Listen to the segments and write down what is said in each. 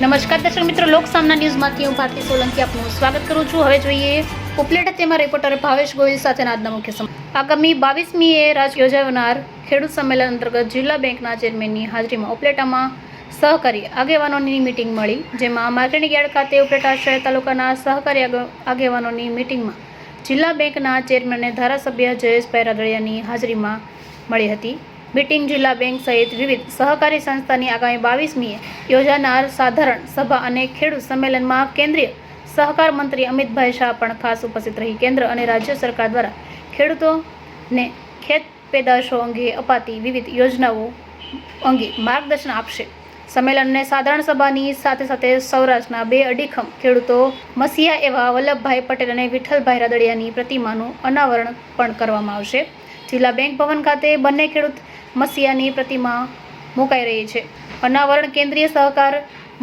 નમસ્કાર દર્શક મિત્રો, લોક સામના ન્યૂઝમાંથી હું ભારતી સોલંકી આપનું સ્વાગત કરું છું. હવે જોઈએ ઉપલેટા તેમાં રિપોર્ટર ભાવેશ ગોહિલ સાથેના આજના મુખ્ય સમાચાર આગામી બાવીસમીએ રાજ યોજાનાર ખેડૂત સંમેલન અંતર્ગત જિલ્લા બેંકના ચેરમેનની હાજરીમાં ઉપલેટામાં સહકારી આગેવાનોની મિટિંગ મળી, જેમાં માર્કેટિંગ યાર્ડ ખાતે ઉપલેટા શહેર તાલુકાના સહકારી આગેવાનોની મિટિંગમાં જિલ્લા બેંકના ચેરમેન ધારાસભ્ય જયેશભાઈ રાદડિયાની હાજરીમાં મળી હતી. મિટિંગ જિલ્લા બેંક સહિત વિવિધ સહકારી સંસ્થાની આગામી બાવીસમીએ યોજાનાર સાધારણ સભા અને ખેડૂત સંમેલનમાં કેન્દ્રીય સહકાર મંત્રી અમિતભાઈ શાહ પણ ખાસ ઉપસ્થિત રહી. કેન્દ્ર અને રાજ્ય સરકાર દ્વારા ખેડૂતોને ખેત પેદાશો અંગે અપાતી વિવિધ યોજનાઓ અંગે માર્ગદર્શન આપશે. સંમેલનને સાધારણ સભાની સાથે સાથે સૌરાષ્ટ્રના બે અડીખમ ખેડૂતો મસીહા એવા વલ્લભભાઈ પટેલ અને વિઠ્ઠલભાઈ રાદડિયાની પ્રતિમાનું અનાવરણ પણ કરવામાં આવશે. જિલ્લા બેંક ભવન ખાતે બંને ખેડૂત મસીહાની પ્રતિમા મુકાઈ રહી છે. અનાવરણ કેન્દ્રીય સહકાર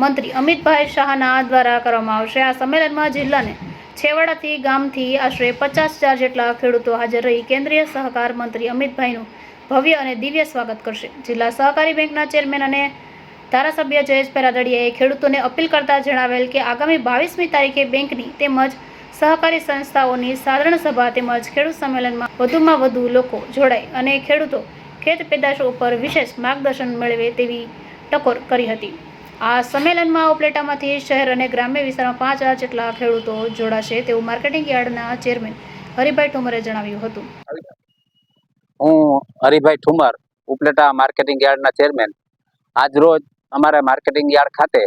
મંત્રી અમિતભાઈ શાહના દ્વારા કરવામાં આવશે. આ સંમેલનમાં જિલ્લાને છેવાડાથી ગામથી આશરે પચાસ હજાર જેટલા ખેડૂતો હાજર રહી કેન્દ્રીય સહકાર મંત્રી અમિતભાઈનું ભવ્ય અને દિવ્ય સ્વાગત કરશે. જિલ્લા સહકારી બેંકના ચેરમેન અને ધારાસભ્ય જયેશ રાદડિયાએ ખેડૂતોને અપીલ કરતા જણાવેલ કે આગામી બાવીસમી તારીખે બેંકની તેમજ સહકારી સંસ્થાઓની સાધારણ સભા તેમજ ખેડૂત સંમેલનમાં વધુમાં વધુ લોકો જોડાય અને ખેડૂતો ખેત પેદાશો ઉપર વિશેષ માર્ગદર્શન મેળવે તેવી ટકોર કરી હતી. આ સંમેલનમાં ઉપલેટામાંથી શહેર અને ગ્રામ્ય વિસ્તારમાં પાંચ હજાર જેટલા ખેડૂતો જોડાશે તેવું માર્કેટિંગ યાર્ડના ચેરમેન હરિભાઈ ઠુમરે જણાવ્યું હતું. હું હરિભાઈ ઠુમર, ઉપલેટા માર્કેટિંગ યાર્ડના ચેરમેન. આજ રોજ અમારા માર્કેટિંગ યાર્ડ ખાતે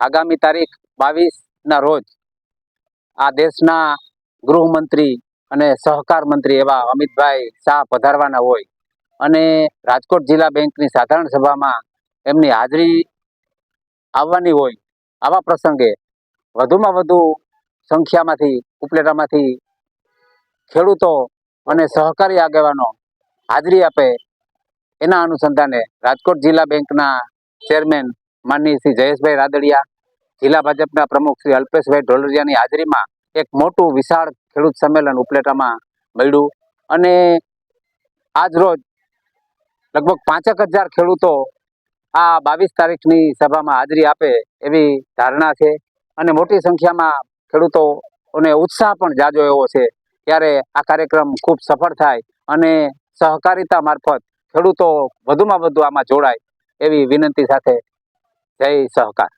આગામી તારીખ બાવીસના રોજ આ દેશના ગૃહમંત્રી અને સહકાર મંત્રી એવા અમિતભાઈ શાહ પધારવાના હોય અને રાજકોટ જિલ્લા બેંકની સાધારણ સભામાં એમની હાજરી આવવાની હોય આવા પ્રસંગે વધુમાં વધુ સંખ્યામાંથી, ઉપલેટામાંથી ખેડૂતો અને સહકારી આગેવાનો હાજરી આપે એના અનુસંધાને રાજકોટ જિલ્લા બેંકના ચેરમેન માનની શ્રી જયેશભાઈ રાદડિયા જિલ્લા ભાજપના પ્રમુખ શ્રી અલ્પેશભાઈ ઢોલરિયાની હાજરીમાં એક મોટું વિશાળ ખેડૂત સંમેલન ઉપલેટામાં મળ્યું. અને આજ રોજ લગભગ પાંચેક હજાર ખેડૂતો આ બાવીસ તારીખની સભામાં હાજરી આપે એવી ધારણા છે. અને મોટી સંખ્યામાં ખેડૂતોને ઉત્સાહ પણ જાજો એવો છે ત્યારે આ કાર્યક્રમ ખૂબ સફળ થાય અને સહકારિતા મારફત ખેડૂતો વધુમાં વધુ આમાં જોડાય એવી વિનંતી સાથે જય સહકાર.